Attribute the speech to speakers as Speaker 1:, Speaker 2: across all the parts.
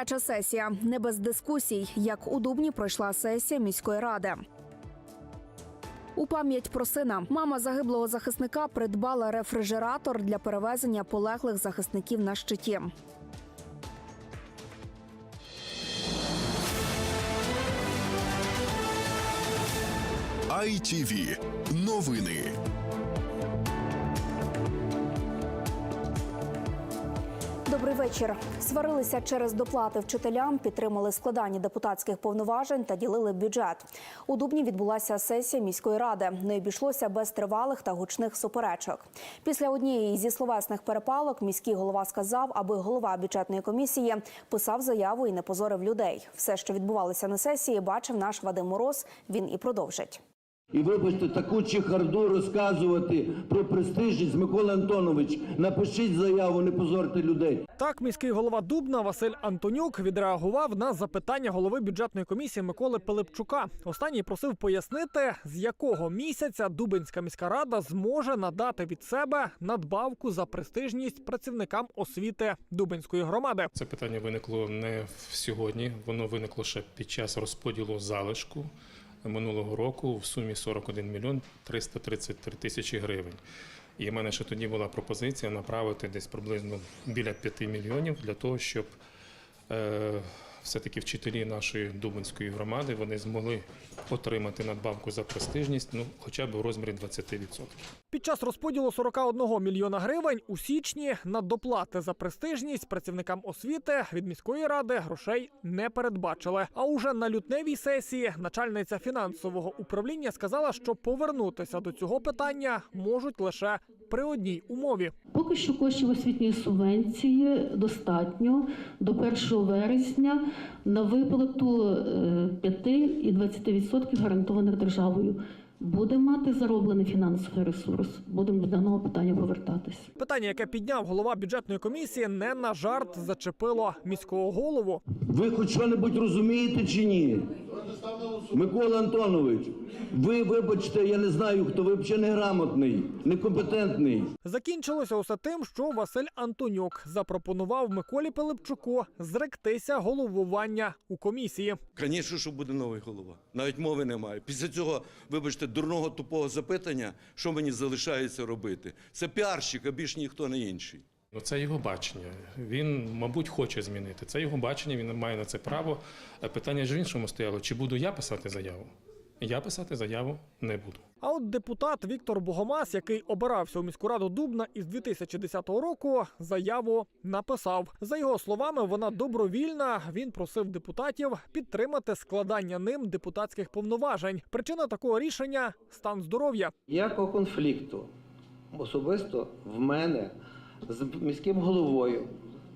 Speaker 1: Гаряча сесія не без дискусій, як у Дубні пройшла сесія міської ради. У пам'ять про сина мама загиблого захисника придбала рефрижератор для перевезення полеглих захисників на щиті.
Speaker 2: ITV. Новини.
Speaker 1: Добрий вечір. Сварилися через доплати вчителям, підтримали складання депутатських повноважень та ділили бюджет. У Дубні відбулася сесія міської ради. Не обійшлося без тривалих та гучних суперечок. Після однієї зі словесних перепалок міський голова сказав, аби голова бюджетної комісії писав заяву і не позорив людей. Все, що відбувалося на сесії, бачив наш Вадим Мороз. Він і продовжить.
Speaker 3: І вибачте, таку чехарду розказувати про престижність Микола Антонович. Напишіть заяву, не позорте людей.
Speaker 4: Так, міський голова Дубна Василь Антонюк відреагував на запитання голови бюджетної комісії Миколи Пилипчука. Останній просив пояснити, з якого місяця Дубинська міська рада зможе надати від себе надбавку за престижність працівникам освіти Дубинської громади.
Speaker 5: Це питання виникло не в сьогодні, воно виникло ще під час розподілу залишку минулого року в сумі 41 мільйон 333 тисячі гривень. І в мене ще тоді була пропозиція направити десь приблизно біля 5 мільйонів для того, щоб е, все-таки вчителі нашої Дубинської громади вони змогли отримати надбавку за престижність, ну хоча б у розмірі 20%.
Speaker 4: Під час розподілу 41 мільйона гривень у січні на доплати за престижність працівникам освіти від міської ради грошей не передбачили. А уже на лютневій сесії начальниця фінансового управління сказала, що повернутися до цього питання можуть лише при одній умові.
Speaker 6: Поки що коштів освітньої субвенції достатньо до 1 вересня на виплату е, 5 і 20% гарантованих державою. Будемо мати зароблений фінансовий ресурс, будемо до даного питання повертатись.
Speaker 4: Питання, яке підняв голова бюджетної комісії, не на жарт зачепило міського голову.
Speaker 3: Ви хоч що-небудь розумієте чи ні? Микола Антонович, ви вибачте, я не знаю, хто ви взагалі неграмотний, некомпетентний.
Speaker 4: Закінчилося усе тим, що Василь Антонюк запропонував Миколі Пилипчуку зректися головування у комісії.
Speaker 7: Звісно, що буде новий голова. Навіть мови немає. Після цього, вибачте, дурного тупого запитання, що мені залишається робити? Це піарщик, а більш ніхто не інший.
Speaker 5: Ну, це його бачення. Він, мабуть, хоче змінити. Це його бачення, він має на це право. Е, Питання ж в іншому стояло: чи буду я писати заяву? Я писати заяву не буду.
Speaker 4: А от депутат Віктор Богомаз, який обирався у міську раду Дубна із 2010 року, заяву написав. За його словами, вона добровільна. Він просив депутатів підтримати складання ним депутатських повноважень. Причина такого рішення стан здоров'я.
Speaker 8: Ніякого конфлікту особисто в мене з міським головою,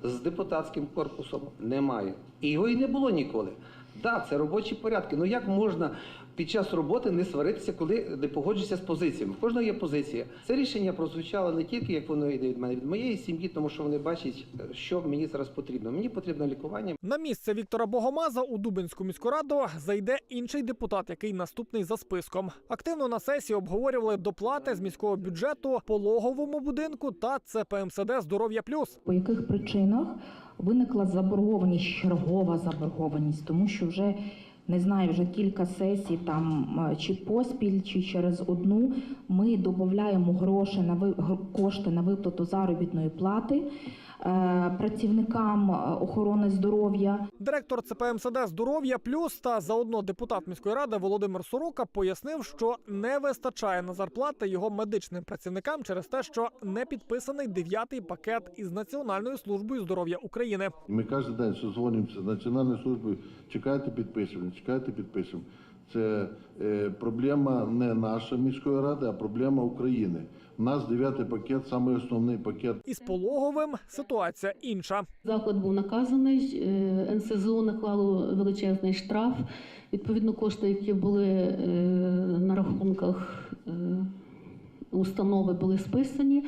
Speaker 8: з депутатським корпусом немає. І його і не було ніколи. Да, це робочі порядки. Ну як можна під час роботи не сваритися, коли не погоджуєшся з позиціями? В кожного є позиція. Це рішення прозвучало не тільки як воно йде від мене, від моєї сім'ї, тому що вони бачать, що мені зараз потрібно. Мені потрібно лікування.
Speaker 4: На місце Віктора Богомаза у Дубинську міську раду зайде інший депутат, який наступний за списком. Активно на сесії обговорювали доплати з міського бюджету пологовому будинку та ЦПМСД Здоров'я Плюс.
Speaker 9: По яких причинах виникла заборгованість, чергова заборгованість, тому що вже не знаю, вже кілька сесій там е, чи поспіль, чи через одну ми додаємо гроші на кошти на виплату заробітної плати працівникам е, охорони здоров'я.
Speaker 4: Директор ЦПМСД Здоров'я Плюс та заодно депутат міської ради Володимир Сорока пояснив, що не вистачає на зарплати його медичним працівникам через те, що не підписаний дев'ятий пакет із Національною службою здоров'я України.
Speaker 10: Ми кожен день созвонимося з Національною службою, чекайте, підпишемо, чекайте, підпишемо. Це е, проблема не наша міської ради, а проблема України. У нас дев'ятий пакет, самий основний пакет.
Speaker 4: Із пологовим ситуація інша.
Speaker 6: Заклад був наказаний, е, НСЗУ наклало величезний штраф. Відповідно, кошти, які були е, на рахунках е, установи, були списані.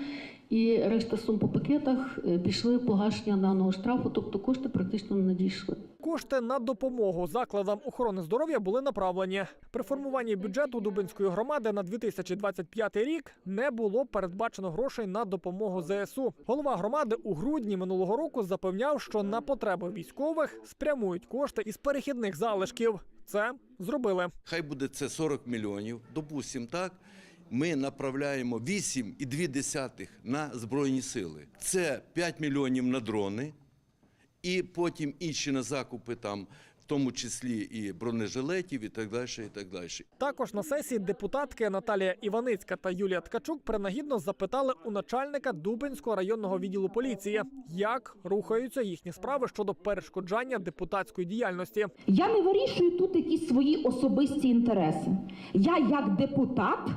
Speaker 6: І решта сум по пакетах е, пішли погашення даного штрафу, тобто кошти практично не надійшли.
Speaker 4: Кошти на допомогу закладам охорони здоров'я були направлені. При формуванні бюджету Дубинської громади на 2025 рік не було передбачено грошей на допомогу ЗСУ. Голова громади у грудні минулого року запевняв, що на потреби військових спрямують кошти із перехідних залишків. Це зробили.
Speaker 7: Хай буде це 40 мільйонів, допустимо так. Ми направляємо 8,2 на Збройні Сили. Це 5 мільйонів на дрони, і потім інші на закупи, там, в тому числі і бронежилетів, і так далі. І так далі.
Speaker 4: Також на сесії депутатки Наталія Іваницька та Юлія Ткачук принагідно запитали у начальника Дубинського районного відділу поліції, як рухаються їхні справи щодо перешкоджання депутатської діяльності.
Speaker 9: Я не вирішую тут якісь свої особисті інтереси. Я, як депутат,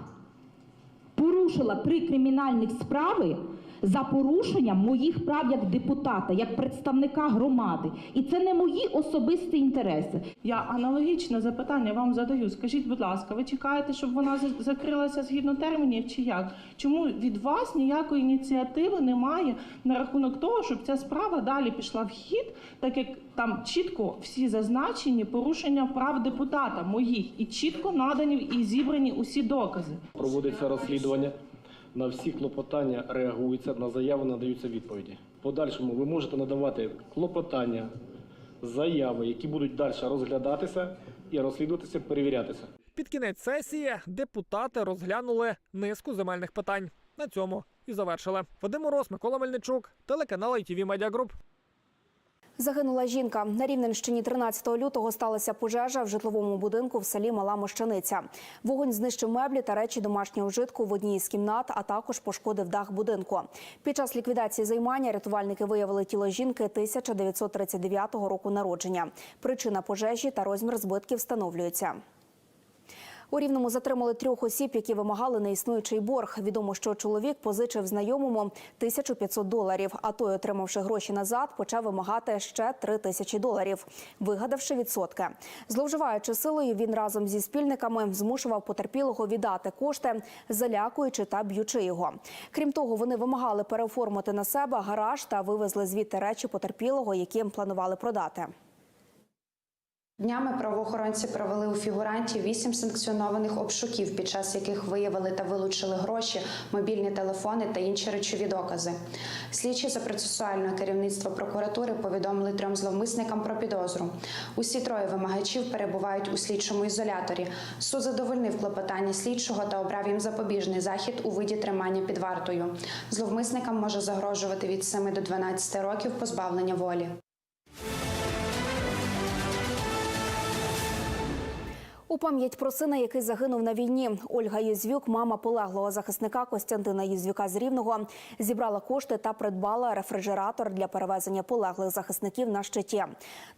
Speaker 9: порушила три кримінальних справи за порушення моїх прав як депутата, як представника громади. І це не мої особисті інтереси.
Speaker 11: Я аналогічне запитання вам задаю. Скажіть, будь ласка, ви чекаєте, щоб вона за- закрилася згідно термінів чи як? Чому від вас ніякої ініціативи немає на рахунок того, щоб ця справа далі пішла в хід, так як там чітко всі зазначені порушення прав депутата моїх і чітко надані і зібрані усі докази?
Speaker 12: Проводиться розслідування. На всі клопотання реагується, на заяви надаються відповіді. В подальшому ви можете надавати клопотання, заяви, які будуть далі розглядатися і розслідуватися, перевірятися.
Speaker 4: Під кінець сесії депутати розглянули низку земельних питань. На цьому і завершили. Вадим Мороз, Микола Мельничук, телеканал ITV Media Group.
Speaker 1: Загинула жінка. На Рівненщині 13 лютого сталася пожежа в житловому будинку в селі Мала Мощаниця. Вогонь знищив меблі та речі домашнього вжитку в одній із кімнат, а також пошкодив дах будинку. Під час ліквідації займання рятувальники виявили тіло жінки 1939 року народження. Причина пожежі та розмір збитків встановлюються. У Рівному затримали трьох осіб, які вимагали неіснуючий борг. Відомо, що чоловік позичив знайомому 1500 доларів, а той, отримавши гроші назад, почав вимагати ще 3 тисячі доларів, вигадавши відсотки. Зловживаючи силою, він разом зі спільниками змушував потерпілого віддати кошти, залякуючи та б'ючи його. Крім того, вони вимагали переоформити на себе гараж та вивезли звідти речі потерпілого, які планували продати.
Speaker 13: Днями правоохоронці провели у фігурантів вісім санкціонованих обшуків, під час яких виявили та вилучили гроші, мобільні телефони та інші речові докази. Слідчі за процесуального керівництва прокуратури повідомили трьом зловмисникам про підозру. Усі троє вимагачів перебувають у слідчому ізоляторі. Суд задовольнив клопотання слідчого та обрав їм запобіжний захід у виді тримання під вартою. Зловмисникам може загрожувати від 7 до 12 років позбавлення волі.
Speaker 1: У пам'ять про сина, який загинув на війні, Ольга Єзвюк, мама полеглого захисника Костянтина Єзвюка з Рівного, зібрала кошти та придбала рефрижератор для перевезення полеглих захисників на щиті.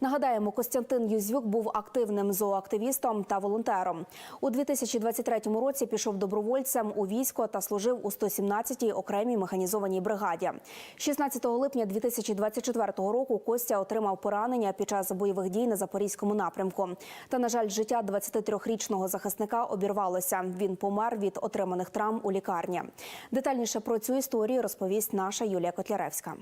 Speaker 1: Нагадаємо, Костянтин Єзвюк був активним зооактивістом та волонтером. У 2023 році пішов добровольцем у військо та служив у 117-й окремій механізованій бригаді. 16 липня 2024 року Костя отримав поранення під час бойових дій на запорізькому напрямку. Та на жаль, життя 23-річного захисника обірвалося. Він помер від отриманих травм у лікарні. Детальніше про цю історію розповість наша Юлія Котляревська.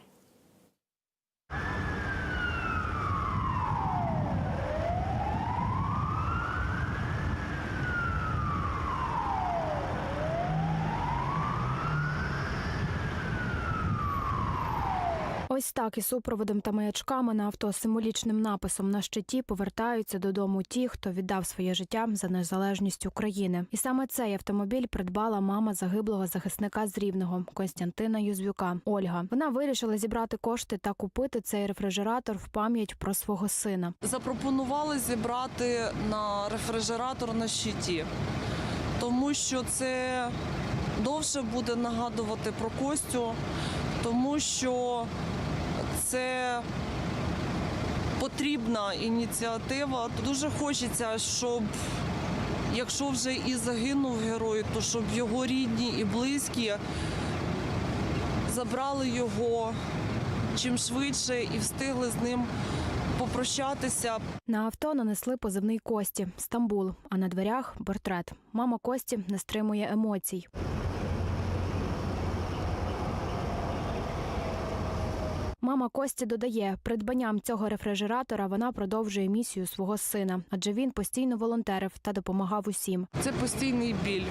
Speaker 14: Ось так із супроводом та маячками на авто з символічним написом на щиті повертаються додому ті, хто віддав своє життя за незалежність України. І саме цей автомобіль придбала мама загиблого захисника з Рівного Костянтина Юзвюка Ольга. Вона вирішила зібрати кошти та купити цей рефрижератор в пам'ять про свого сина.
Speaker 11: Запропонували зібрати на рефрижератор на щиті, тому що це довше буде нагадувати про Костю, тому що це потрібна ініціатива. Дуже хочеться, щоб якщо вже і загинув герой, то щоб його рідні і близькі забрали його чим швидше і встигли з ним попрощатися.
Speaker 14: На авто нанесли позивний Кості Стамбул, а на дверях портрет. Мама Кості не стримує емоцій. Мама Кості додає, придбанням цього рефрижератора вона продовжує місію свого сина, адже він постійно волонтерив та допомагав усім.
Speaker 11: Це постійний біль.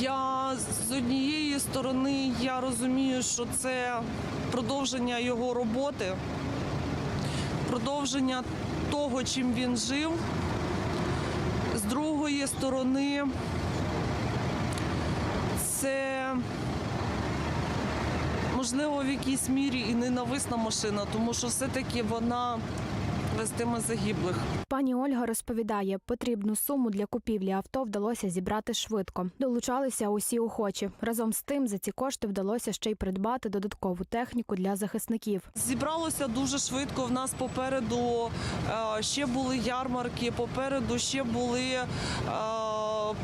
Speaker 11: Я з однієї сторони я розумію, що це продовження його роботи, продовження того, чим він жив. З другої сторони, це можливо в якійсь мірі і ненависна машина, тому що все-таки вона вестиме загиблих.
Speaker 14: Пані Ольга розповідає, потрібну суму для купівлі авто вдалося зібрати швидко. Долучалися усі охочі. Разом з тим за ці кошти вдалося ще й придбати додаткову техніку для захисників.
Speaker 11: Зібралося дуже швидко. В нас попереду е, ще були ярмарки, попереду ще були е,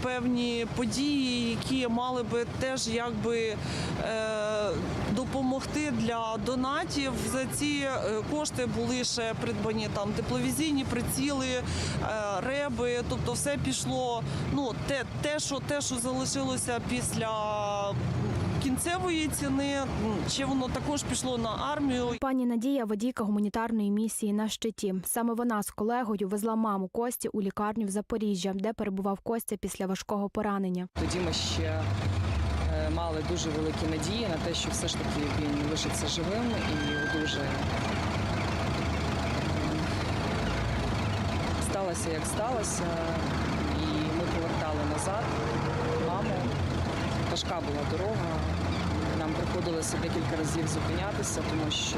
Speaker 11: певні події, які мали би теж якби е, допомогти для донатів. За ці е, кошти були ще придбані там тепловізійні приціли, е, реби. Тобто, все пішло. Ну те, те, що те, що залишилося після кінцевої ціни, ще воно також пішло на армію.
Speaker 14: Пані Надія водійка гуманітарної місії на щиті. Саме вона з колегою везла маму Кості у лікарню в Запоріжжя, де перебував Костя після важкого поранення.
Speaker 15: Тоді ми ще е, мали дуже великі надії на те, що все ж таки він лишиться живим і одужає. Сталося як сталося, і ми повертали назад маму. Важка була дорога. Нам приходилося декілька разів зупинятися, тому що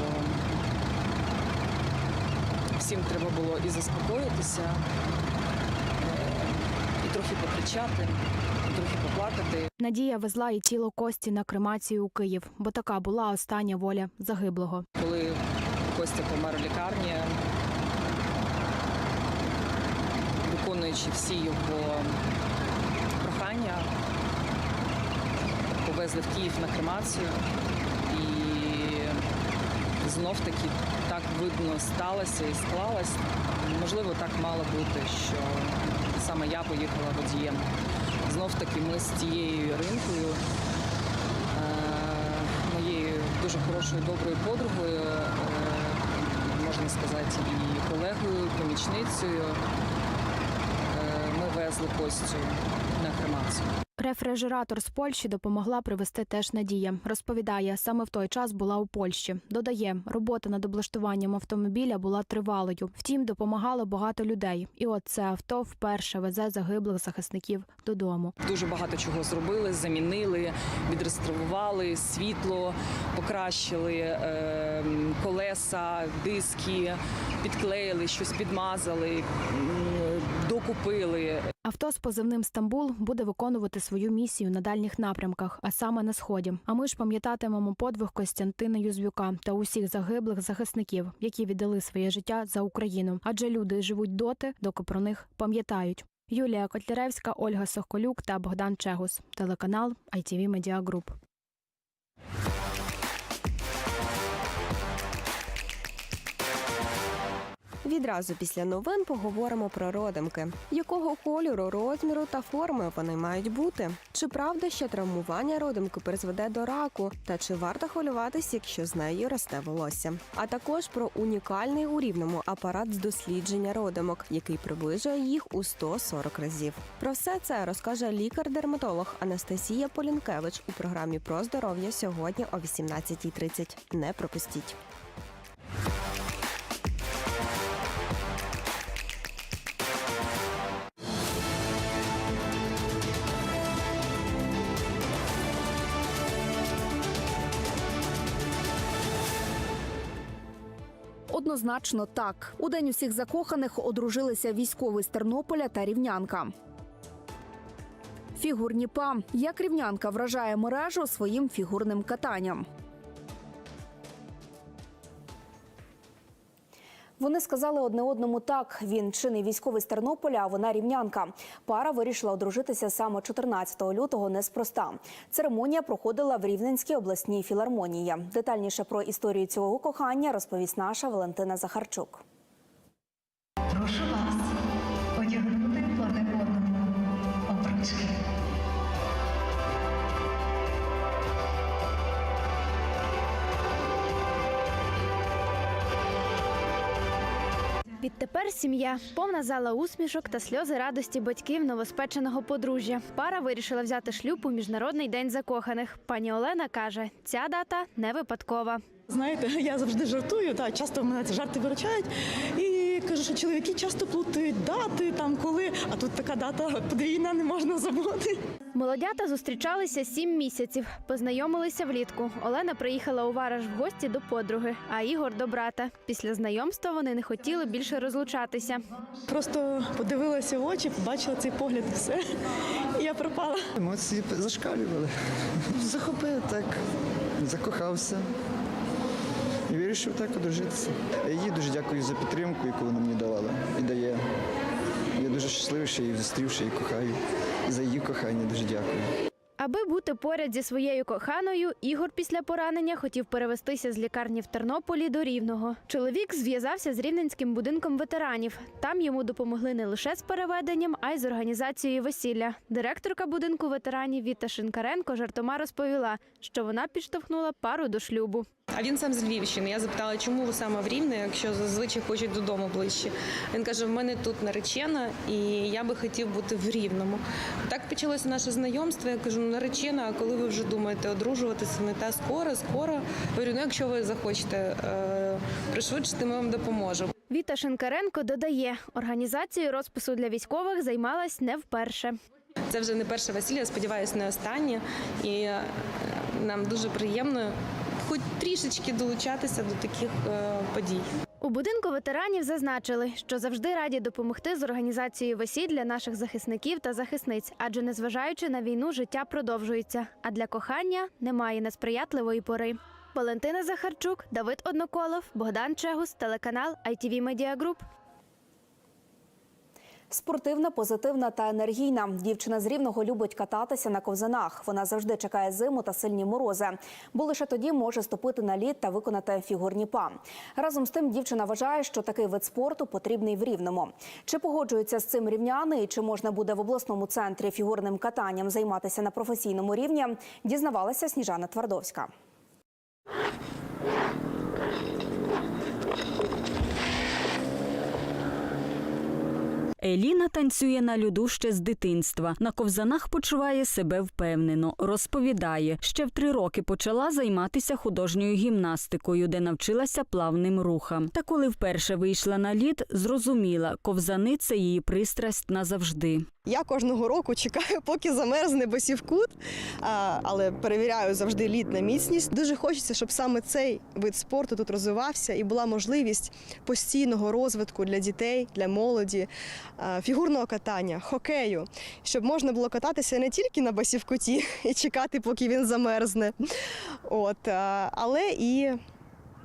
Speaker 15: всім треба було і заспокоїтися, е, і трохи покричати, і трохи поплакати.
Speaker 14: Надія везла і тіло Кості на кремацію у Київ, бо така була остання воля загиблого.
Speaker 15: Коли Костя помер в лікарні, виконуючи всі його повезли в Київ на кремацію. І знов таки так видно сталося і склалось. Можливо, так мало бути, що саме я поїхала водієм. Знов таки ми з тією ринкою моєю дуже хорошою доброю подругою, е, можна сказати, і колегою, помічницею. Е, Ми везли Костю на кремацію.
Speaker 14: Рефрижератор з Польщі допомогла привезти теж Надія. Розповідає, саме в той час була у Польщі. Додає, робота над облаштуванням автомобіля була тривалою. Втім, допомагало багато людей. І от це авто вперше везе загиблих захисників додому.
Speaker 15: Дуже багато чого зробили, замінили, відреставрували світло, покращили е, колеса, диски, підклеїли, щось підмазали, докупили.
Speaker 14: Авто з позивним Стамбул буде виконувати свою місію на дальніх напрямках, а саме на сході. А ми ж пам'ятатимемо подвиг Костянтина Юзвюка та усіх загиблих захисників, які віддали своє життя за Україну. Адже люди живуть доти, доки про них пам'ятають. Юлія Котляревська, Ольга Сохолюк та Богдан Чегус. Телеканал ITV Media Group.
Speaker 16: Відразу після новин поговоримо про родимки. Якого кольору, розміру та форми вони мають бути? Чи правда, що травмування родимки призведе до раку? Та чи варто хвилюватись, якщо з нею росте волосся? А також про унікальний у рівному апарат з дослідження родимок, який приближує їх у 140 разів. Про все це розкаже лікар-дерматолог Анастасія Полінкевич у програмі про здоров'я сьогодні о 18.30. Не пропустіть.
Speaker 1: Однозначно так. У день усіх закоханих одружилися військовий з Тернополя та рівнянка. Фігурні па. Як рівнянка вражає мережу своїм фігурним катанням. Вони сказали одне одному так. Він чинний військовий з Тернополя, а вона рівнянка. Пара вирішила одружитися саме 14 лютого неспроста. Церемонія проходила в Рівненській обласній філармонії. Детальніше про історію цього кохання розповість наша Валентина Захарчук.
Speaker 17: Прошу
Speaker 18: Відтепер сім'я, повна зала усмішок та сльози радості батьків новоспеченого подружжя. Пара вирішила взяти шлюб у міжнародний день закоханих. Пані Олена каже, ця дата не випадкова.
Speaker 19: Знаєте, я завжди жартую, та часто мене ці жарти виручають. І кажу, що чоловіки часто плутають дати, там коли, а тут така дата подвійна, не можна забути.
Speaker 18: Молодята зустрічалися сім місяців, познайомилися влітку. Олена приїхала у Вараш в гості до подруги, а Ігор до брата. Після знайомства вони не хотіли більше розлучатися.
Speaker 19: Просто подивилася в очі, побачила цей погляд і все. І я пропала.
Speaker 20: Емоції зашкалювали. Захопив так, закохався. І вирішив так одружитися. Їй дуже дякую за підтримку, яку вона мені давала і дає. Я дуже щасливий, що її зустрів, що її кохаю. За її кохання дуже дякую.
Speaker 18: Аби бути поряд зі своєю коханою, Ігор після поранення хотів перевестися з лікарні в Тернополі до Рівного. Чоловік зв'язався з рівненським будинком ветеранів. Там йому допомогли не лише з переведенням, а й з організацією весілля. Директорка будинку ветеранів Віта Шинкаренко жартома розповіла, що вона підштовхнула пару до шлюбу.
Speaker 21: А він сам з Львівщини. Я запитала, чому ви саме в Рівне, якщо зазвичай хочуть додому ближче. Він каже: в мене тут наречена, і я би хотів бути в Рівному. Так почалося наше знайомство. Я кажу, наречена, а коли ви вже думаєте одружуватися, не та скоро, скоро. Я Говорю, ну якщо ви захочете е, пришвидшити, ми вам допоможемо.
Speaker 18: Віта Шинкаренко додає, організацією розпису для військових займалась не вперше.
Speaker 21: Це вже не перше весілля, сподіваюся, не останнє. І е, нам дуже приємно хоч трішечки долучатися до таких е, подій.
Speaker 18: У будинку ветеранів зазначили, що завжди раді допомогти з організацією весіль для наших захисників та захисниць, адже незважаючи на війну, життя продовжується. А для кохання немає несприятливої пори. Валентина Захарчук, Давид Одноколов, Богдан Чегус, телеканал ITV Media Group.
Speaker 1: Спортивна, позитивна та енергійна. Дівчина з рівного любить кататися на ковзанах. Вона завжди чекає зиму та сильні морози, бо лише тоді може ступити на лід та виконати фігурні па. Разом з тим, дівчина вважає, що такий вид спорту потрібний в рівному. Чи погоджуються з цим рівняни і чи можна буде в обласному центрі фігурним катанням займатися на професійному рівні? Дізнавалася Сніжана Твардовська.
Speaker 22: Еліна танцює на льоду ще з дитинства. На ковзанах почуває себе впевнено. Розповідає, ще в три роки почала займатися художньою гімнастикою, де навчилася плавним рухам. Та коли вперше вийшла на лід, зрозуміла, ковзани це її пристрасть назавжди.
Speaker 23: Я кожного року чекаю, поки замерзне босівкут, але перевіряю завжди лід на міцність. Дуже хочеться, щоб саме цей вид спорту тут розвивався і була можливість постійного розвитку для дітей, для молоді, фігурного катання, хокею, щоб можна було кататися не тільки на басівкуті і чекати, поки він замерзне, от, але і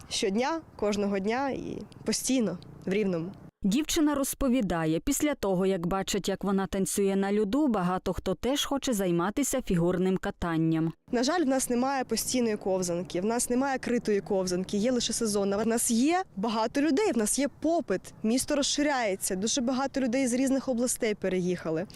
Speaker 23: щодня, кожного дня і постійно в рівному.
Speaker 22: Дівчина розповідає, після того, як бачить, як вона танцює на льоду, багато хто теж хоче займатися фігурним катанням.
Speaker 23: На жаль, в нас немає постійної ковзанки, в нас немає критої ковзанки, є лише сезонна. В нас є багато людей, в нас є попит. Місто розширяється. Дуже багато людей з різних областей переїхали.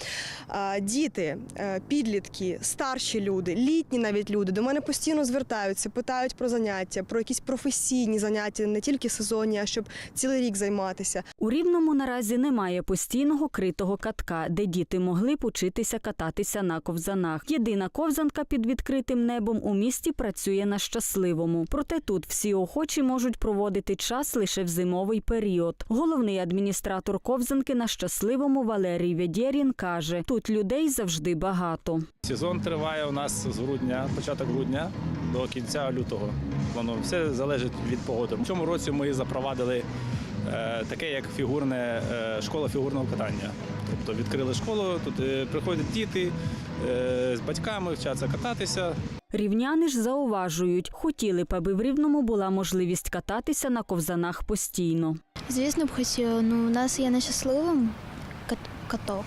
Speaker 23: Діти, е, підлітки, старші люди, літні навіть люди до мене постійно звертаються, питають про заняття, про якісь професійні заняття, не тільки сезонні, а щоб цілий рік займатися.
Speaker 22: У Рівному наразі немає постійного критого катка, де діти могли б учитися кататися на ковзанах. Єдина ковзанка під відкритим небом у місті працює на щасливому. Проте тут всі охочі можуть проводити час лише в зимовий період. Головний адміністратор ковзанки на щасливому Валерій Ведєрін каже: тут людей завжди багато.
Speaker 24: Сезон триває у нас з грудня, початок грудня до кінця лютого. Воно все залежить від погоди. В цьому році ми запровадили е, таке, як фігурне е, школа фігурного катання. Тобто відкрили школу, тут е, приходять діти з батьками, вчаться кататися.
Speaker 22: Рівняни ж зауважують, хотіли б, аби в Рівному була можливість кататися на ковзанах постійно.
Speaker 25: Звісно б хотіла. Ну, у нас є нещасливим каток,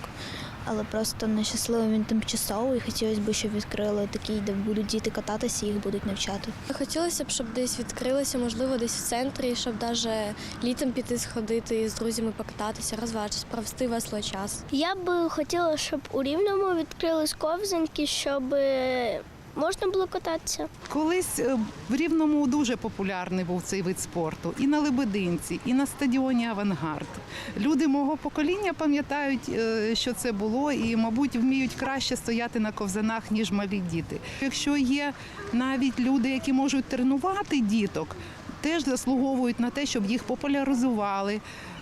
Speaker 25: але просто нещасливим він тимчасовий. Хотілося б, щоб відкрили такий, де будуть діти кататися і їх будуть навчати.
Speaker 26: Хотілося б, щоб десь відкрилося, можливо, десь в центрі, щоб навіть літом піти сходити з друзями покататися, розважитись, провести весело час.
Speaker 27: Я б хотіла, щоб у Рівному відкрились ковзанки, щоб
Speaker 26: можна було кататися.
Speaker 19: Колись е, в Рівному дуже популярний був цей вид спорту і на Лебединці, і на стадіоні Авангард. Люди мого покоління пам'ятають, е, що це було, і, мабуть, вміють краще стояти на ковзанах, ніж малі діти. Якщо є навіть люди, які можуть тренувати діток, теж заслуговують на те, щоб їх популяризували.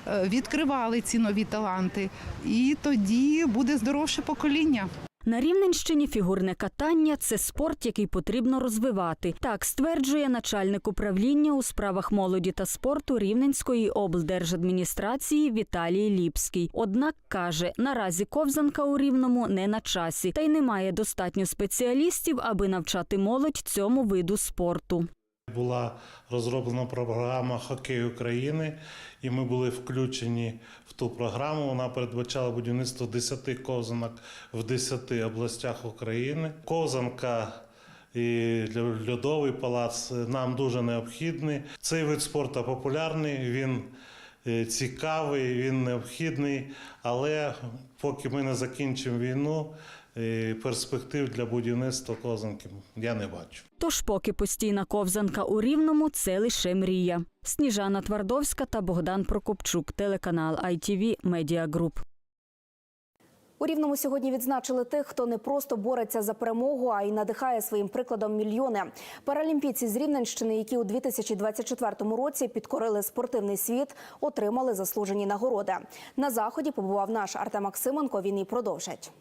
Speaker 19: е, Відкривали ці нові таланти, і тоді буде здоровше покоління.
Speaker 22: На Рівненщині фігурне катання це спорт, який потрібно розвивати. Так стверджує начальник управління у справах молоді та спорту Рівненської облдержадміністрації Віталій Ліпський. Однак каже, наразі ковзанка у рівному не на часі, та й немає достатньо спеціалістів, аби навчати молодь цьому виду спорту.
Speaker 28: Була розроблена програма Хокей України, і ми були включені в ту програму. Вона передбачала будівництво 10 ковзанок в 10 областях України. Ковзанка і льодовий палац нам дуже необхідний. Цей вид спорту популярний. Він е, цікавий, він необхідний, але поки ми не закінчимо війну, перспектив для будівництва ковзанки я не бачу.
Speaker 22: Тож, поки постійна ковзанка у рівному, це лише мрія. Сніжана Твардовська та Богдан Прокопчук, телеканал ITV Media Group.
Speaker 1: У Рівному сьогодні відзначили тих, хто не просто бореться за перемогу, а й надихає своїм прикладом мільйони. Паралімпійці з Рівненщини, які у 2024 році підкорили спортивний світ, отримали заслужені нагороди. На заході побував наш Артем Максименко. Він і продовжить.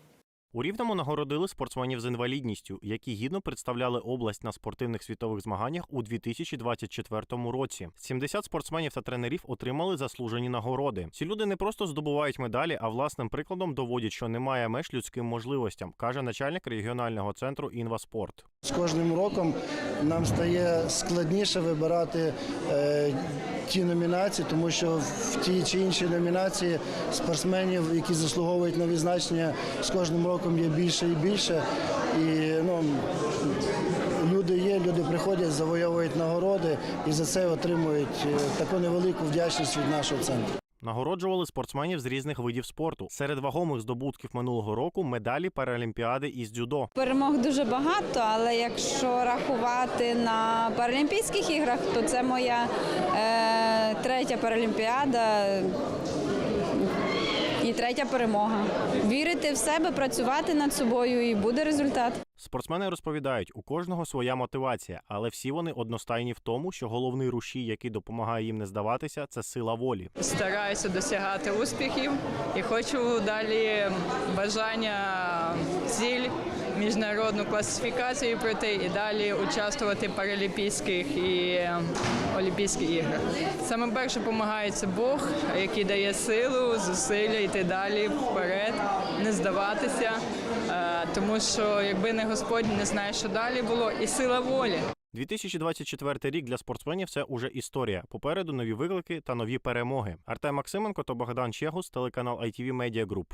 Speaker 29: У Рівному нагородили спортсменів з інвалідністю, які гідно представляли область на спортивних світових змаганнях у 2024 році. 70 спортсменів та тренерів отримали заслужені нагороди. Ці люди не просто здобувають медалі, а власним прикладом доводять, що немає меж людським можливостям, каже начальник регіонального центру Інваспорт.
Speaker 30: З кожним роком нам стає складніше вибирати е, ті номінації, тому що в тій чи іншій номінації спортсменів, які заслуговують на відзначення, з кожним роком є більше і більше. І ну, люди є, люди приходять, завойовують нагороди і за це отримують е, таку невелику вдячність від нашого центру.
Speaker 29: Нагороджували спортсменів з різних видів спорту. Серед вагомих здобутків минулого року медалі Паралімпіади із дзюдо.
Speaker 31: Перемог дуже багато, але якщо рахувати на Паралімпійських іграх, то це моя е, третя Паралімпіада третя перемога. Вірити в себе, працювати над собою, і буде результат.
Speaker 29: Спортсмени розповідають, у кожного своя мотивація, але всі вони одностайні в тому, що головний рушій, який допомагає їм не здаватися, це сила волі.
Speaker 32: Стараюся досягати успіхів і хочу далі бажання ціль міжнародну класифікацію пройти і далі участвувати в паралімпійських і Олімпійських іграх. Саме перше допомагає це Бог, який дає силу, зусилля йти далі вперед, не здаватися, Е, тому що якби не Господь, не знає, що далі було, і сила волі.
Speaker 29: 2024 рік для спортсменів це уже історія. Попереду нові виклики та нові перемоги. Артем Максименко та Богдан Чегус, телеканал ITV Media Group.